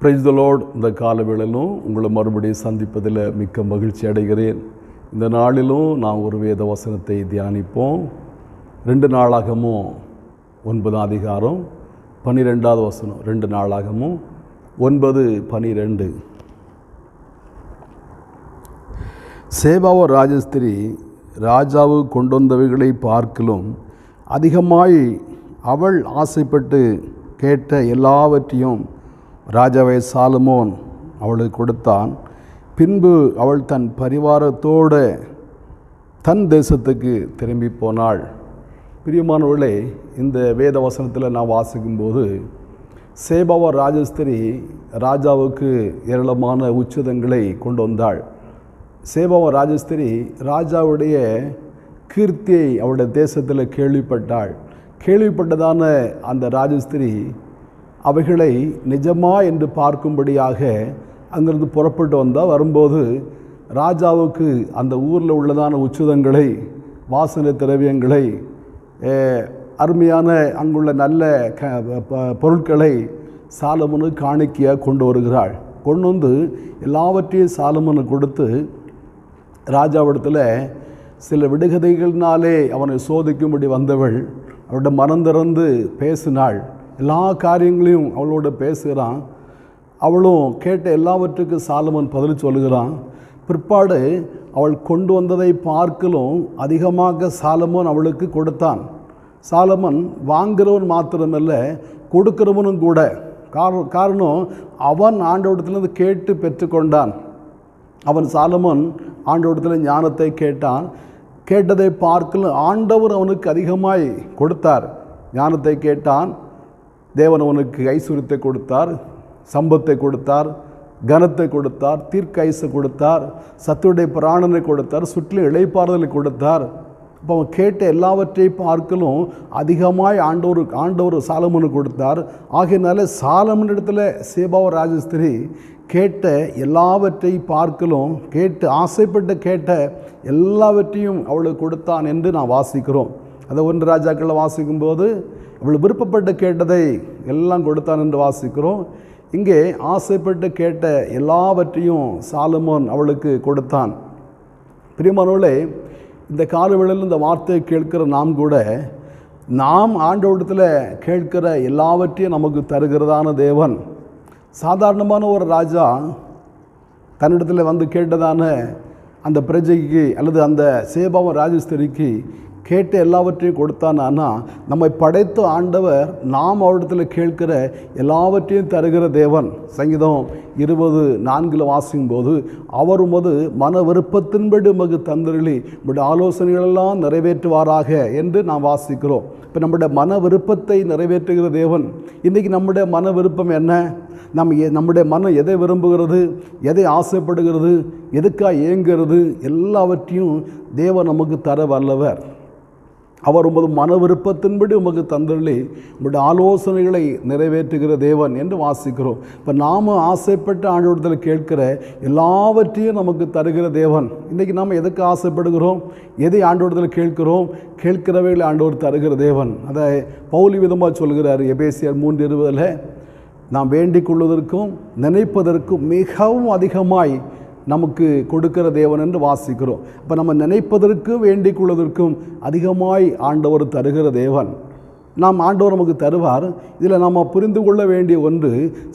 Praise the load இந்த காலவேளிலும் உங்களை மறுபடியும் சந்திப்பதில் மிக்க மகிழ்ச்சி அடைகிறேன். இந்த நாளிலும் நான் ஒரு வேத வசனத்தை தியானிப்போம். ரெண்டு நாளாகமும் ஒன்பதாம் அதிகாரம் பன்னிரெண்டாவது வசனம். ரெண்டு நாளாகமும் ஒன்பது பனிரெண்டு சேபாவ ராஜஸ்திரி ராஜாவு கொண்டு வந்தவைகளை பார்க்கலும் அதிகமாய் அவள் ஆசைப்பட்டு கேட்ட எல்லாவற்றையும் ராஜாவை சாலமோன் அவளுக்கு கொடுத்தான். பின்பு அவள் தன் பரிவாரத்தோடு தன் தேசத்துக்கு திரும்பி போனாள். பிரியமானவர்களே இந்த வேத வசனத்தில் நான் வாசிக்கும்போது சேபாவ ராஜஸ்திரி ராஜாவுக்கு ஏராளமான உச்சிதங்களை கொண்டு வந்தாள். சேபாவ ராஜஸ்திரி ராஜாவுடைய கீர்த்தியை அவருடைய தேசத்தில் கேள்விப்பட்டாள். கேள்விப்பட்டதான அந்த ராஜஸ்திரி அவைகளை நிஜமா என்று பார்க்கும்படியாக அங்கிருந்து புறப்பட்டு வந்தால் வரும்போது ராஜாவுக்கு அந்த ஊரில் உள்ளதான உச்சுதங்களை வாசனை திரவியங்களை அருமையான அங்குள்ள நல்ல க ப- பொருட்களை சாலமனு காணிக்கையாக கொண்டு வருகிறாள். கொண்டு வந்து எல்லாவற்றையும் சாலமனு கொடுத்து ராஜாவிடத்தில் சில விடுகதைகளினாலே அவனை சோதிக்கும்படி வந்தவள் அவருடைய மனம் திறந்து பேசினாள். எல்லா காரியங்களையும் அவளோட பேசுகிறான். அவளும் கேட்ட எல்லாவற்றுக்கும் சாலமன் பதில் சொல்லுகிறான். பிற்பாடு அவள் கொண்டு வந்ததை பார்க்கலும் அதிகமாக சாலமோன் அவளுக்கு கொடுத்தான். சாலமன் வாங்குறவன் மாத்திரமல்ல கொடுக்கிறவனும் கூட. காரணம் காரணம் அவன் ஆண்டவடத்திலிருந்து கேட்டு பெற்றுக்கொண்டான். அவன் சாலமன் ஆண்டவரத்தில் ஞானத்தை கேட்டான். கேட்டதை பார்க்கலும் ஆண்டவர் அவனுக்கு அதிகமாய் கொடுத்தார். ஞானத்தை கேட்டான். தேவன் அவனுக்கு ஐஸ்வர்யத்தை கொடுத்தார் சம்பத்தை கொடுத்தார் கனத்தை கொடுத்தார் தீர்க்கைசை கொடுத்தார் சத்துடைய பிராணனை கொடுத்தார் சுற்றிலும் இழைப்பாறுதலை கொடுத்தார். அப்போ அவன் கேட்ட எல்லாவற்றையும் பார்க்கலும் அதிகமாய் ஆண்டவர் ஆண்டவர் சாலமனு கொடுத்தார். ஆகையினால இடத்துல சேபாவ ராஜஸ்திரி கேட்ட எல்லாவற்றை பார்க்கலும் கேட்டு ஆசைப்பட்டு கேட்ட எல்லாவற்றையும் அவளுக்கு கொடுத்தான் என்று நான் வாசிக்கிறோம். அதை ஒன்று ராஜாக்களில் வாசிக்கும்போது அவள் விருப்பப்பட்டு கேட்டதை எல்லாம் கொடுத்தான் என்று வாசிக்கிறோம். இங்கே ஆசைப்பட்டு கேட்ட எல்லாவற்றையும் சாலமோன் அவளுக்கு கொடுத்தான். பிரியமானவர்களே இந்த காலவேளையில் இந்த வார்த்தையை கேட்கிற நாம் கூட நாம் ஆண்டவடத்தில் கேட்கிற எல்லாவற்றையும் நமக்கு தருகிறதான தேவன். சாதாரணமான ஒரு ராஜா தன்னிடத்தில் வந்து கேட்டதான அந்த பிரஜைக்கு அல்லது அந்த சேபாவன் ராஜஸ்திரிக்கு கேட்டு எல்லாவற்றையும் கொடுத்தானா நம்மை படைத்த ஆண்டவர் நாம் அவரிடத்தில் கேட்கிற எல்லாவற்றையும் தருகிற தேவன். சங்கீதம் இருபது நான்கில் வாசிக்கும் போது அவர் உமது மன விருப்பத்தின்படி உமக்கு தந்திரளி உங்களுடைய ஆலோசனைகளெல்லாம் நிறைவேற்றுவாராக என்று நாம் வாசிக்கிறோம். இப்போ நம்முடைய மன விருப்பத்தை நிறைவேற்றுகிற தேவன். இன்றைக்கி நம்முடைய மன விருப்பம் என்ன? நம்ம எ- நம்முடைய மனம் எதை விரும்புகிறது? எதை ஆசைப்படுகிறது? எதுக்காக ஏங்குகிறது? எல்லாவற்றையும் தேவன் நமக்கு தர வல்லவர். அவர் உமது மன விருப்பத்தின்படி உமக்கு தந்தள்ளி உங்களுடைய ஆலோசனைகளை நிறைவேற்றுகிற தேவன் என்று வாசிக்கிறோம். இப்போ நாம் ஆசைப்பட்டு ஆண்டோடத்தில் கேட்கிற எல்லாவற்றையும் நமக்கு தருகிற தேவன். இன்றைக்கி நாம் எதுக்கு ஆசைப்படுகிறோம்? எதை ஆண்டோடத்தில் கேட்கிறோம்? கேட்கிறவைகளை ஆண்டோர் தருகிற தேவன். அதை பௌலி விதமாக சொல்கிறார் எபேசியர் மூன்று இருபதில் நாம் வேண்டிக் கொள்வதற்கும் நினைப்பதற்கும் மிகவும் அதிகமாய் நமக்கு கொடுக்கிற தேவன் என்று வாசிக்கிறோம். இப்போ நம்ம நினைப்பதற்கும் வேண்டிக் கொள்வதற்கும் அதிகமாய் ஆண்டவர் தருகிற தேவன். நாம் ஆண்டவர் நமக்கு தருவார். இதில் நாம் புரிந்து கொள்ள வேண்டிய ஒன்று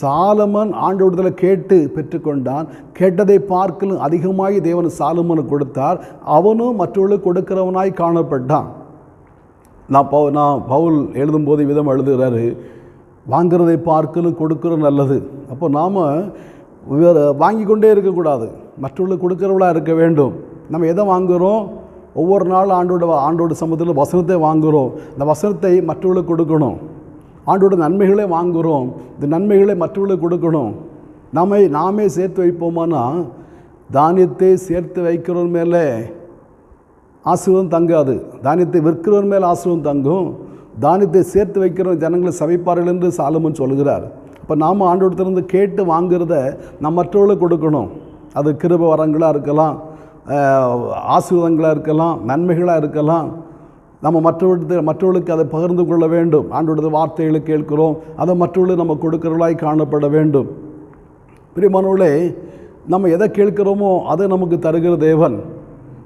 சாலமன் ஆண்டவரத்தில் கேட்டு பெற்றுக்கொண்டான். கேட்டதை பார்க்கலும் அதிகமாய் தேவன் சாலமனுக்கு கொடுத்தார். அவனும் மற்றவர்களுக்கு கொடுக்கிறவனாய் காணப்பட்டான். நான் பவு நான் பவுல் எழுதும்போது விதம் எழுதுகிறாரு. வாங்குறதை பார்க்கலும் கொடுக்கறது நல்லது. அப்போ நாம் வாங்கி கொண்டே இருக்கக்கூடாது. மற்றவர்களுக்கு கொடுக்குறவளாக இருக்க வேண்டும். நம்ம எதை வாங்குகிறோம் ஒவ்வொரு நாளும் ஆண்டோட ஆண்டோட சமூகத்தில் வசனத்தை வாங்குகிறோம் இந்த வசனத்தை மற்றவர்களுக்கு கொடுக்கணும். ஆண்டோட நன்மைகளை வாங்குகிறோம் இந்த நன்மைகளை மற்றவர்களுக்கு கொடுக்கணும். நம்மை நாமே சேர்த்து வைப்போமானா? தானியத்தை சேர்த்து வைக்கிறவர் மேலே ஆசீர்வாதம் தங்காது. தானியத்தை விற்கிறவன் மேல் ஆசீர்வாதம் தங்கும். தானியத்தை சேர்த்து வைக்கிற ஜனங்களை சமைப்பார்கள் என்று சாலமன் சொல்கிறார். அப்போ நாம் ஆண்டோடத்திலிருந்து கேட்டு வாங்குறத நம்ம மற்றவர்களுக்கு கொடுக்கணும். அது கிருப வரங்களாக இருக்கலாம் ஆசீர்வாதங்களாக இருக்கலாம் நன்மைகளாக இருக்கலாம். நம்ம மற்றவர்களுக்கு மற்றவர்களுக்கு அதை பகிர்ந்து கொள்ள வேண்டும். ஆண்டோட வார்த்தைகளை கேட்கிறோம். அதை மற்றவர்களுக்கு நம்ம கொடுக்கிறவர்களாய் காணப்பட வேண்டும். பிரியமானவர்களே நம்ம எதை கேட்கிறோமோ அதை நமக்கு தருகிற தேவன்.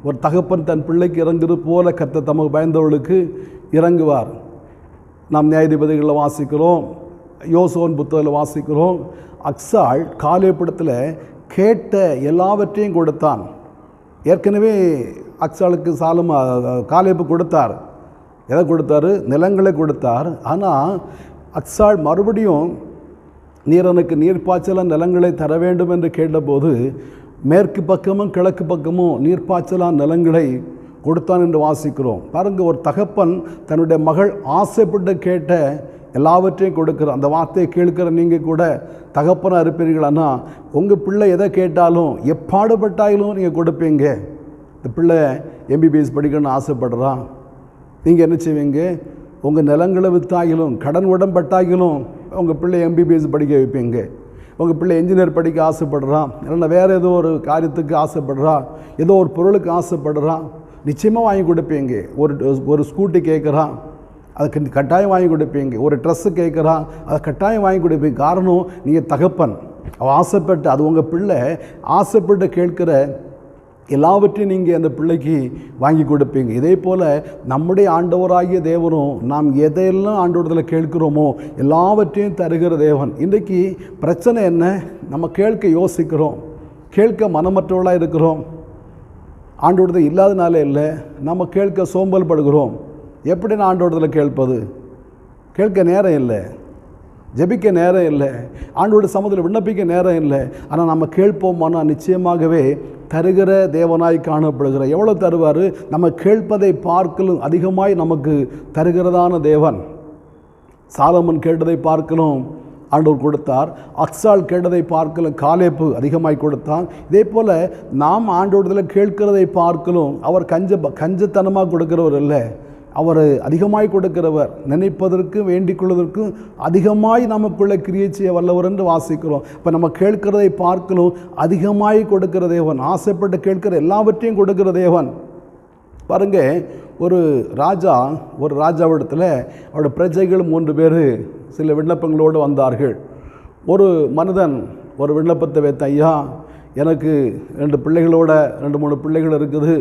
ஒரு தகப்பன் தன் பிள்ளைக்கு இறங்குறது போல கத்த தமக்கு பயந்தவர்களுக்கு இறங்குவார். நாம் நியாயாதிபதிகளில் வாசிக்கிறோம். யோசோன் புத்தகத்தில் வாசிக்கிறோம் அக்ஸால் காலேப்படத்தில் கேட்ட எல்லாவற்றையும் கொடுத்தான். ஏற்கனவே அக்ஸாலுக்கு சாலும் காலேப்பு கொடுத்தார். எதை கொடுத்தாரு? நிலங்களை கொடுத்தார். ஆனால் அக்ஸால் மறுபடியும் நீர் எனக்கு நீர்ப்பாய்ச்சல நிலங்களை தர வேண்டும் என்று கேட்டபோது மேற்கு பக்கமும் கிழக்கு பக்கமும் நீர்ப்பாய்ச்சலா நிலங்களை கொடுத்தான் என்று வாசிக்கிறோம். பாருங்கள் ஒரு தகப்பன் தன்னுடைய மகள் ஆசைப்பட்டு கேட்ட எல்லாவற்றையும் கொடுக்குற அந்த வார்த்தையை கேட்கிற நீங்கள் கூட தகப்பனாக இருப்பீர்களானா உங்கள் பிள்ளை எதை கேட்டாலும் எப்பாடுபட்டாயிலும் நீங்கள் கொடுப்பீங்க. இந்த பிள்ளை எம்பிபிஎஸ் படிக்கணும்னு ஆசைப்படுறான் நீங்கள் என்ன செய்வீங்க? உங்கள் நிலங்களை வித்தாகிலும் கடன் உடம்பட்டாகிலும் உங்கள் பிள்ளை எம்பிபிஎஸ் படிக்க வைப்பீங்க. உங்கள் பிள்ளை என்ஜினியர் படிக்க ஆசைப்படுறான் இல்லைன்னா வேறு ஏதோ ஒரு காரியத்துக்கு ஆசைப்படுறான் ஏதோ ஒரு பொருளுக்கு ஆசைப்படுறான் நிச்சயமாக வாங்கி கொடுப்பீங்க. ஒரு ஒரு ஸ்கூட்டி கேட்குறான் அதுக்கு கட்டாயம் வாங்கி கொடுப்பீங்க. ஒரு ட்ரெஸ்ஸு கேட்குறான் அதை கட்டாயம் வாங்கி கொடுப்பீங்க. காரணம் நீங்கள் தகப்பன். அவள் ஆசைப்பட்டு அது உங்கள் பிள்ளை. ஆசைப்பட்டு கேட்குற எல்லாவற்றையும் நீங்கள் அந்த பிள்ளைக்கு வாங்கி கொடுப்பீங்க. இதே போல் நம்முடைய ஆண்டவராகிய தேவனும் நாம் எதையெல்லாம் ஆண்டோடத்தில் கேட்கிறோமோ எல்லாவற்றையும் தருகிற தேவன். இன்றைக்கு பிரச்சனை என்ன? நம்ம கேட்க யோசிக்கிறோம். கேட்க மனமற்றவர்களாக இருக்கிறோம். ஆண்டோடது இல்லாதனால இல்லை நம்ம கேட்க சோம்பல் படுகிறோம் எப்படி நான் ஆண்டோடத்தில் கேட்பது? கேட்க நேரம் இல்லை. ஜெபிக்க நேரம் இல்லை. ஆண்டோட சமூகத்தில் விண்ணப்பிக்க நேரம் இல்லை. ஆனால் நம்ம கேட்போமானா நிச்சயமாகவே தருகிற தேவனாய் காணப்படுகிற. எவ்வளோ தருவார்? நம்ம கேட்பதை பார்க்கலும் அதிகமாய் நமக்கு தருகிறதான தேவன். சாலமன் கேட்டதை பார்க்கணும் ஆண்டவர் கொடுத்தார். அக்சால் கேட்டதை பார்க்கலும் காலேப்பு அதிகமாய் கொடுத்தான். இதே போல் நாம் ஆண்டோடத்தில் கேட்கிறதை பார்க்கலும் அவர் கஞ்ச கஞ்சத்தனமாக கொடுக்கிறவர் இல்லை அவர் அதிகமாய் கொடுக்கிறவர் நினைப்பதற்கும் வேண்டிக் கொள்வதற்கும் அதிகமாய் நமக்குள்ளே கிரியை செய்ய வல்லவர் என்று வாசிக்கிறோம். இப்போ நம்ம கேட்கிறதை பார்க்கணும். அதிகமாய் கொடுக்கிற தேவன் ஆசைப்பட்டு கேட்கிற எல்லாவற்றையும் கொடுக்கிற தேவன். பாருங்க ஒரு ராஜா ஒரு ராஜாவிடத்தில் அவரோட பிரஜைகள் மூன்று பேர் சில விண்ணப்பங்களோடு வந்தார்கள். ஒரு மனிதன் ஒரு விண்ணப்பத்தை வைத்த ஐயா எனக்கு ரெண்டு பிள்ளைகளோட ரெண்டு மூணு பிள்ளைகள் இருக்குது.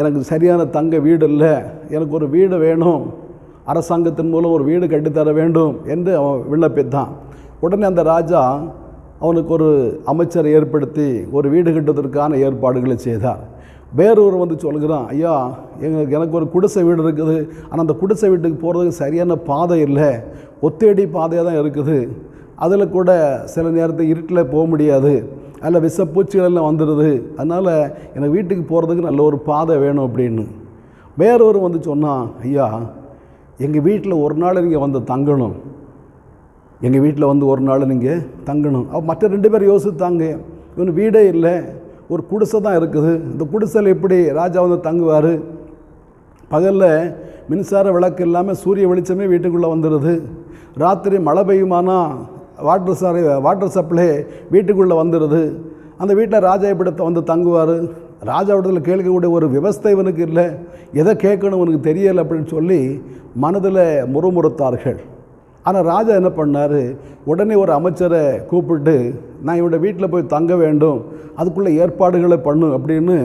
எனக்கு சரியான தங்க வீடு இல்லை எனக்கு ஒரு வீடு வேணும். அரசாங்கத்தின் மூலம் ஒரு வீடு கட்டித்தர வேண்டும் என்று அவன் விண்ணப்பித்தான். உடனே அந்த ராஜா அவனுக்கு ஒரு அமைச்சரை ஏற்படுத்தி ஒரு வீடு கட்டுவதற்கான ஏற்பாடுகளை செய்தார். வேறொரு வந்து சொல்கிறான் ஐயா எங்களுக்கு எனக்கு ஒரு குடிசை வீடு இருக்குது. ஆனால் அந்த குடிசை வீட்டுக்கு போகிறதுக்கு சரியான பாதை இல்லை. ஒத்தேடி பாதையாக தான் இருக்குது. அதில் கூட சில நேரத்தில் இருட்டில் போக முடியாது. அதில் விஷப்பூச்சிகளெல்லாம் எல்லாம் வந்துடுது. அதனால் எனக்கு வீட்டுக்கு போகிறதுக்கு நல்ல ஒரு பாதை வேணும் அப்படின்னு. வேறொரு வந்து சொன்னான் ஐயா எங்கள் வீட்டில் ஒரு நாள் நீங்கள் வந்து தங்கணும். எங்கள் வீட்டில் வந்து ஒரு நாள் நீங்கள் தங்கணும். அப்போ மற்ற ரெண்டு பேர் யோசித்தாங்க. இவன் வீடே இல்லை. ஒரு குடிசை தான் இருக்குது. இந்த குடிசையில் எப்படி ராஜா வந்து தங்குவார்? பகலில் மின்சார விளக்கு இல்லாமல் சூரிய வெளிச்சமே வீட்டுக்குள்ளே வந்துடுது. ராத்திரி மழை பெய்யுமானா? வாட்டர் சாரி வாட்டர் சப்ளை வீட்டுக்குள்ளே வந்துடுது அந்த வீட்டில் ராஜா எப்படி வந்து தங்குவார். ராஜாவிடத்தில் கேட்கக்கூடிய ஒரு விவஸ்தை இவனுக்கு இல்லை. எதை கேட்கணும் உனக்கு தெரியலை அப்படின்னு சொல்லி மனதில் முறுமுறுத்தார்கள். ஆனால் ராஜா என்ன பண்ணார்? உடனே ஒரு அமைச்சரை கூப்பிட்டு நான் இவனோட வீட்டில் போய் தங்க வேண்டும். அதுக்குள்ளே ஏற்பாடுகளை பண்ணு அப்படின்னு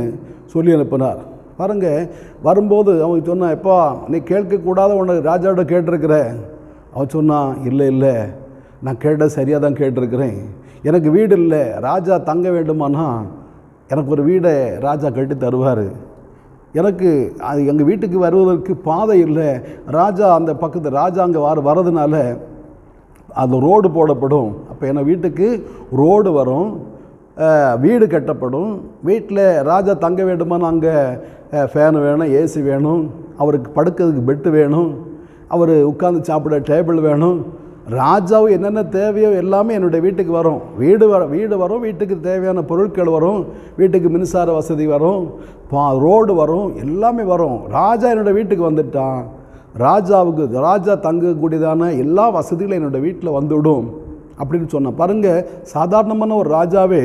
சொல்லி அனுப்பினார். பாருங்க வரும்போது அவன் சொன்னான் எப்பா நீ கேட்கக்கூடாத உனக்கு ராஜாவோட கேட்டிருக்கிற. அவன் சொன்னான் இல்லை இல்லை. நான் கேட்ட சரியாக தான் கேட்டிருக்கிறேன். எனக்கு வீடு இல்லை. ராஜா தங்க வேண்டுமானா எனக்கு ஒரு வீடை ராஜா கட்டி தருவார். எனக்கு அது எங்கள் வீட்டுக்கு வருவதற்கு பாதை இல்லை. ராஜா அந்த பக்கத்து ராஜா அங்கே வர வரதுனால அது ரோடு போடப்படும். அப்போ என் வீட்டுக்கு ரோடு வரும். வீடு கட்டப்படும். வீட்டில் ராஜா தங்க வேண்டுமான்னு அங்கே ஃபேன் வேணும் ஏசி வேணும். அவருக்கு படுக்கிறதுக்கு பெட்டு வேணும். அவர் உட்காந்து சாப்பிட டேபிள் வேணும். ராஜாவு என்னென்ன தேவையோ எல்லாமே என்னுடைய வீட்டுக்கு வரும். வீடு வர வீடு வரும் வீட்டுக்கு தேவையான பொருட்கள் வரும் வீட்டுக்கு மின்சார வசதி வரும் பா ரோடு வரும் எல்லாமே வரும். ராஜா என்னோடய வீட்டுக்கு வந்துட்டான். ராஜாவுக்கு ராஜா தங்கக்கூடியதான எல்லா வசதிகளும் என்னோடய வீட்டில் வந்துவிடும் அப்படின்னு சொன்னான். பாருங்க சாதாரணமான ஒரு ராஜாவே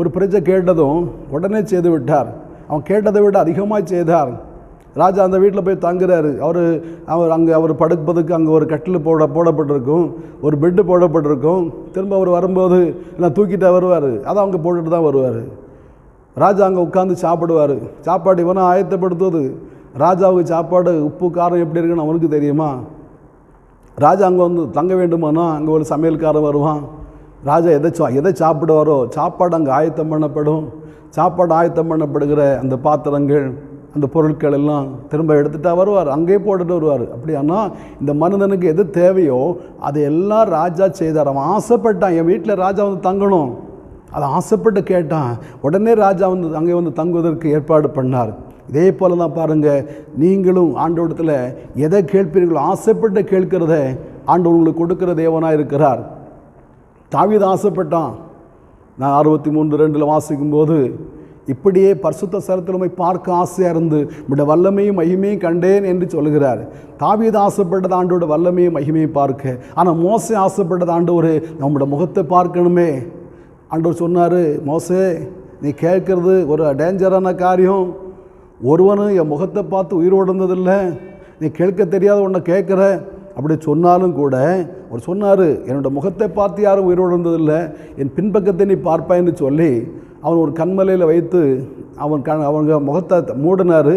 ஒரு பிரஜை கேட்டதும் உடனே செய்து விட்டார். அவன் கேட்டதை விட அதிகமாக செய்தார். ராஜா அந்த வீட்டில் போய் தங்குறாரு. அவர் அவர் அங்கே அவர் படுப்பதுக்கு அங்கே ஒரு கட்டில் போட போடப்பட்டிருக்கும். ஒரு பெட்டு போடப்பட்டிருக்கும். திரும்ப அவர் வரும்போது எல்லாம் தூக்கிட்டு வருவார். அதை அவங்க போட்டுட்டு தான் வருவார். ராஜா அங்கே உட்காந்து சாப்பிடுவார். சாப்பாடு இவனை ஆயத்தப்படுத்துவது. ராஜாவுக்கு சாப்பாடு உப்பு காரம் எப்படி இருக்குன்னு அவனுக்கு தெரியுமா? ராஜா அங்கே வந்து தங்க வேண்டுமானா அங்கே ஒரு சமையல்காரன் வருவான். ராஜா எதை சா எதை சாப்பிடுவாரோ சாப்பாடு அங்கே ஆயத்தம் பண்ணப்படும். சாப்பாடு ஆயத்தம் பண்ணப்படுகிற அந்த பாத்திரங்கள் அந்த பொருட்கள் எல்லாம் திரும்ப எடுத்துட்டா வருவார் அங்கேயே போட்டுட்டு வருவார். அப்படியானா இந்த மனிதனுக்கு எது தேவையோ அதை எல்லாம் ராஜா செய்தார். அவன் ஆசைப்பட்டான் என் வீட்டில் ராஜா வந்து தங்கணும். அதை ஆசைப்பட்டு கேட்டான். உடனே ராஜா வந்து அங்கே வந்து தங்குவதற்கு ஏற்பாடு பண்ணார். இதே போல தான் பாருங்கள் நீங்களும் ஆண்டோடத்தில் எதை கேட்பீர்களோ ஆசைப்பட்டு கேட்கிறத ஆண்டவர் உங்களுக்கு கொடுக்கிற தேவனாக இருக்கிறார். தாவித ஆசைப்பட்டான். நான் அறுபத்தி மூன்று ரெண்டில் வாசிக்கும்போது இப்படியே பரிசுத்த சரத்திலுமை பார்க்க ஆசையாக இருந்து உடைய வல்லமையும் மகிமையும் கண்டேன் என்று சொல்கிறார் தாவீது ஆசைப்பட்டது ஆண்டோட வல்லமையும் மகிமையும் பார்க்க. ஆனால் மோசை ஆசைப்பட்டது ஆண்டவர் நம்மளோட முகத்தை பார்க்கணுமே. ஆண்டவர் சொன்னார் மோசே நீ கேட்கறது ஒரு டேஞ்சரான காரியம். ஒருவனும் என் முகத்தை பார்த்து உயிரோடுந்ததில்லை நீ கேட்க தெரியாத ஒன்றை கேட்குற. அப்படி சொன்னாலும் கூட அவர் சொன்னார் என்னோடய முகத்தை பார்த்து யாரும் உயிரோடு என் பின்பக்கத்தை நீ பார்ப்பாயின்னு சொல்லி அவன் ஒரு கண்மலையில் வைத்து அவன் க அவங்க முகத்தை மூடினார்.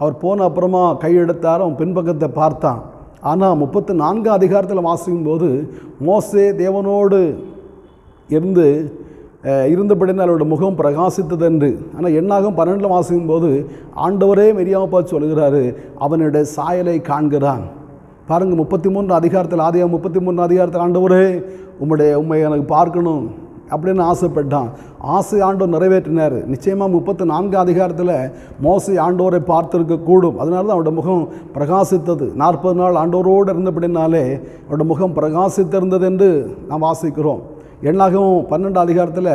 அவர் போன அப்புறமா கையெடுத்தார் அவன் பின்பக்கத்தை பார்த்தான். ஆனால் முப்பத்து நான்கு அதிகாரத்தில் வாசிக்கும் போது மோசே தேவனோடு இருந்து இருந்தபடினால் அவருடைய முகம் பிரகாசித்தது என்று ஆனால் என்னாகும் பன்னெண்டில் வாசிக்கும் போது ஆண்டவரே மெரியாமப்பா சொல்கிறாரு அவனுடைய சாயலை காண்கிறான். பாருங்கள் முப்பத்தி மூன்று அதிகாரத்தில் ஆதியாக முப்பத்தி மூன்று அதிகாரத்தில் ஆண்டவரே உம்முடைய உண்மை எனக்கு பார்க்கணும். அப்படின்னு ஆசைப்பட்டான். ஆசை ஆண்டோர் நிறைவேற்றினார். நிச்சயமாக முப்பத்தி நான்கு அதிகாரத்தில் மோசை ஆண்டோரை பார்த்திருக்க கூடும். அதனால தான் அவருடைய முகம் பிரகாசித்தது. நாற்பது நாள் ஆண்டோரோடு இருந்தபடினாலே அவருடைய முகம் பிரகாசித்திருந்தது என்று நாம் வாசிக்கிறோம். எண்ணாகவும் பன்னெண்டு அதிகாரத்தில்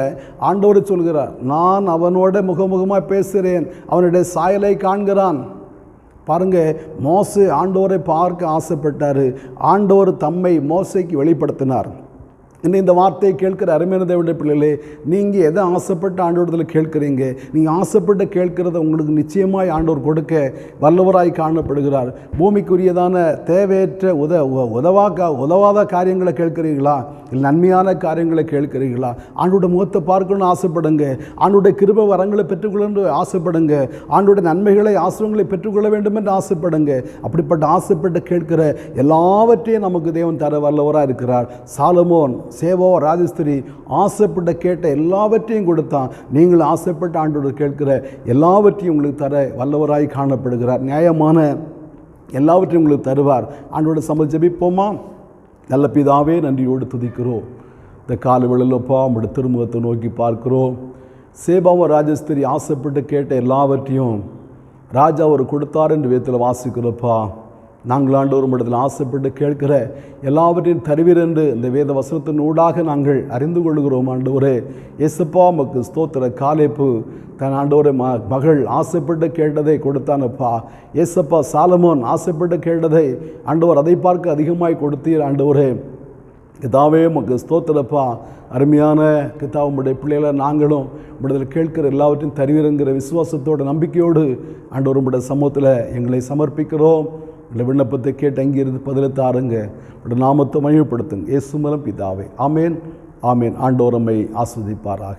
ஆண்டோரை சொல்கிறார் நான் அவனோட முகமுகமாக பேசுகிறேன். அவனுடைய சாயலை காண்கிறான். பாருங்க மோசு ஆண்டோரை பார்க்க ஆசைப்பட்டார். ஆண்டோர் தம்மை மோசைக்கு வெளிப்படுத்தினார். இன்னும் இந்த வார்த்தையை கேட்கிற அருமையான தேவனுடைய பிள்ளைகளே நீங்கள் எதை ஆசைப்பட்டு ஆண்டோடத்தில் கேட்குறீங்க? நீங்கள் ஆசைப்பட்டு கேட்கிறத உங்களுக்கு நிச்சயமாய் ஆண்டோர் கொடுக்க வல்லவராய் காணப்படுகிறார். பூமிக்குரியதான தேவையற்ற உத உ- உதவாத காரியங்களை கேட்குறீங்களா இல்லை நன்மையான காரியங்களை கேட்குறீங்களா ஆண்டோட முகத்தை பார்க்கணும்னு ஆசைப்படுங்க. ஆண்டோட கிருப வரங்களை பெற்றுக்கொள்ளணும்னு ஆசைப்படுங்க. ஆண்டோட நன்மைகளை ஆசிரங்களை பெற்றுக்கொள்ள வேண்டும் என்று ஆசைப்படுங்க. அப்படிப்பட்ட ஆசைப்பட்டு கேட்கிற எல்லாவற்றையும் நமக்கு தேவன் தர வல்லவராக இருக்கிறார். சாலமோன் சேவோ ராஜஸ்திரி ஆசைப்பட்ட கேட்ட எல்லாவற்றையும் கொடுத்தான். நீங்கள் ஆசைப்பட்ட ஆண்டோடு கேட்கிற எல்லாவற்றையும் உங்களுக்கு தர வல்லவராய் காணப்படுகிறார். நியாயமான எல்லாவற்றையும் உங்களுக்கு தருவார். ஆண்டோட சமல் ஜபிப்போமா? நல்ல பிதாவே நன்றியோடு துதிக்கிறோம். இந்த கால வெளிலப்பா உங்களுடைய திருமுகத்தை நோக்கி பார்க்கிறோம். சேபாவ ராஜஸ்திரி ஆசைப்பட்டு கேட்ட எல்லாவற்றையும் ராஜா அவர் கொடுத்தார் என்று வேத்தில் வாசிக்கிறப்பா. நாங்கள் ஆண்டோரும் இடத்தில் ஆசைப்பட்டு கேட்கிற எல்லாவற்றையும் தருவீர் என்று இந்த வேத வசனத்தின் ஊடாக நாங்கள் அறிந்து கொள்கிறோம் ஆண்டவரே. இயேசுப்பா மக்கு ஸ்தோத்திர காலேப்பு. தன் ஆண்டோரை ம மகள் ஆசைப்பட்டு கேட்டதை கொடுத்தானப்பா. ஏசப்பா சாலமோன் ஆசைப்பட்டு கேட்டதை ஆண்டவர் அதை பார்க்க அதிகமாய் கொடுத்தீர் ஆண்டவரே. கிதாவே உமக்கு ஸ்தோத்திரப்பா. அருமையான கிதா உடைய பிள்ளைகளை நாங்களும் உம்முடைய கேட்கிற எல்லாவற்றையும் தருவீருங்கிற விசுவாசத்தோட நம்பிக்கையோடு ஆண்டவர் உம்முடைய சமூகத்தில் எங்களை சமர்ப்பிக்கிறோம். எங்களை விண்ணப்பத்தை கேட்டு அங்கிருந்து பதிலை தாருங்க. உடைய நாமத்தை மகிழ்ப்படுத்துங்க இயேசு மூலம் பிதாவே. ஆமேன். ஆமேன். ஆண்டோரம்மை ஆஸ்வதிப்பாராக